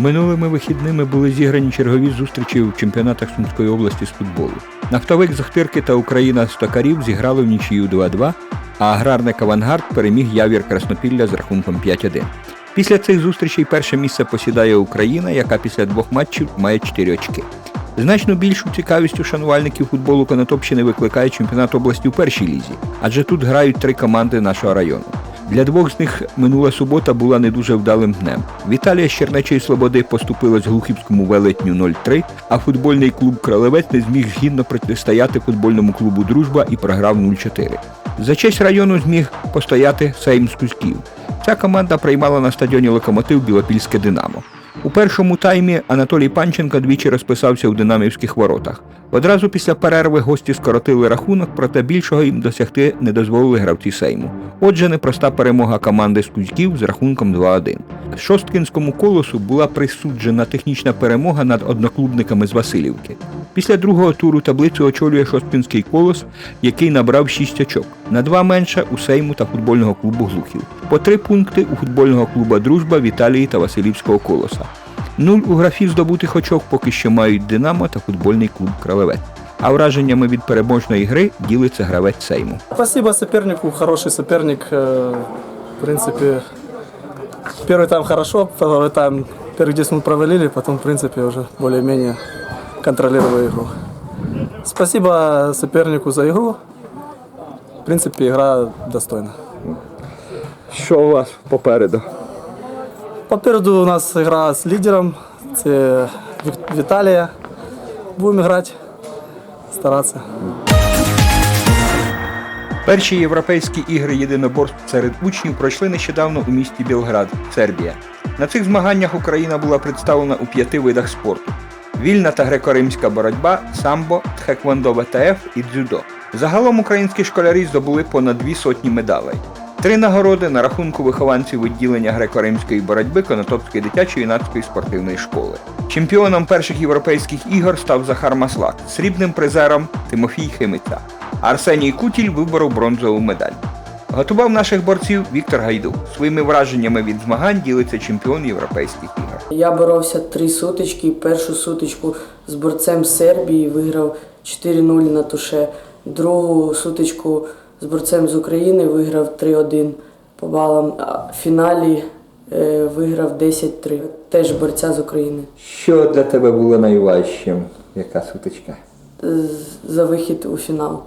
Минулими вихідними були зіграні чергові зустрічі у чемпіонатах Сумської області з футболу. Нафтовик Захтирки та Україна Стокарів зіграли в нічию 2-2, а аграрник Авангард переміг Явір Краснопілля з рахунком 5-1. Після цих зустрічей перше місце посідає Україна, яка після двох матчів має 4 очки. Значно більшу цікавість у шанувальників футболу Конотопщини викликає чемпіонат області у першій лізі, адже тут грають три команди нашого району. Для двох з них минула субота була не дуже вдалим днем. Віталія з Чернечої Слободи з Глухівському велетню 0-3, а футбольний клуб Кролевець не зміг гідно протистояти футбольному клубу Дружба і програв 0-4. За честь району зміг постояти Сейм з Кузьків. Ця команда приймала на стадіоні Локомотив Білопільське Динамо. У першому таймі Анатолій Панченко двічі розписався у динамівських воротах. Одразу після перерви гості скоротили рахунок, проте більшого їм досягти не дозволили гравці Сейму. Отже, непроста перемога команди з Кузьків з рахунком 2-1. Шосткінському колосу була присуджена технічна перемога над одноклубниками з Васильівки. Після другого туру таблицю очолює Шосткінський колос, який набрав 6 очок. На два менше у Сейму та футбольного клубу Глухів. По три пункти у футбольного клубу Дружба Віталії та Василівського колоса. Нуль у графі здобутих очок поки що мають Динамо та футбольний клуб Кролевець. А враженнями від переможної гри ділиться гравець Сейму. Спасибо сопернику, хороший соперник. Э, В принципе, первый тайм хорошо, второй тайм первых 10 минут провалили, потом, в принципе, уже более-менее контролировали игру. Спасибо сопернику за игру. В принципе, игра достойна. Що у вас попереду? Попереду у нас игра с лидером, це Вик- Виталия. Будем играть, стараться. Перші європейські ігри єдиноборств серед учнів пройшли нещодавно у місті Білград, Сербія. На цих змаганнях Україна була представлена у п'яти видах спорту: вільна та греко-римська боротьба, самбо, тхеквондо ВТФ і дзюдо. Загалом українські школярі здобули понад дві сотні медалей. Три нагороди на рахунку вихованців відділення греко-римської боротьби Конотопської дитячої юнацької спортивної школи. Чемпіоном перших європейських ігор став Захар Маслак, срібним призером Тимофій Химиця. Арсеній Кутіль виборов бронзову медаль. Готував наших борців Віктор Гайду. Своїми враженнями від змагань ділиться чемпіон європейських ігор. Я боровся три сутички. Першу сутичку з борцем Сербії виграв 4-0 на туше. Другу сутичку з борцем з України виграв 3-1 по балам. А в фіналі е, виграв 10-3. Теж борця з України. Що для тебе було найважчим? Яка сутичка? За вихід у фінал.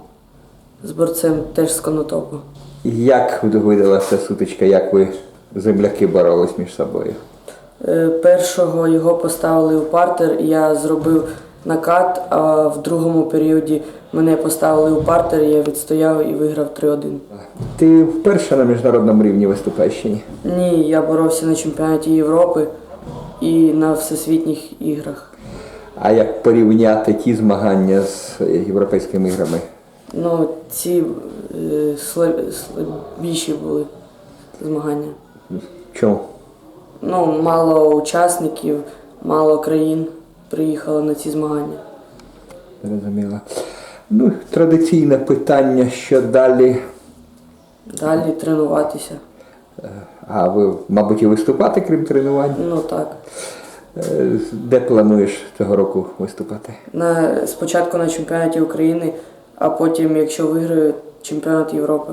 З борцем теж з Конотопу. Як видалася сутичка, як ви земляки боролись між собою? Е, Першого його поставили у партер, я зробив накат, а в другому періоді мене поставили у партер, я відстояв і виграв 3-1. Ти вперше на міжнародному рівні виступаєш чи ні? Ні, я боровся на чемпіонаті Європи і на всесвітніх іграх. А як порівняти ті змагання з європейськими іграми? Ну, ці е, слаб- слабіші були змагання. Чому? Ну, мало учасників, мало країн приїхало на ці змагання. Зрозуміло. Ну, традиційне питання, що далі. Далі тренуватися. А ви, мабуть, і виступати, крім тренувань? Ну так. Е, Де плануєш цього року виступати? На, спочатку на чемпіонаті України, а потім, якщо виграю, чемпіонат Європи.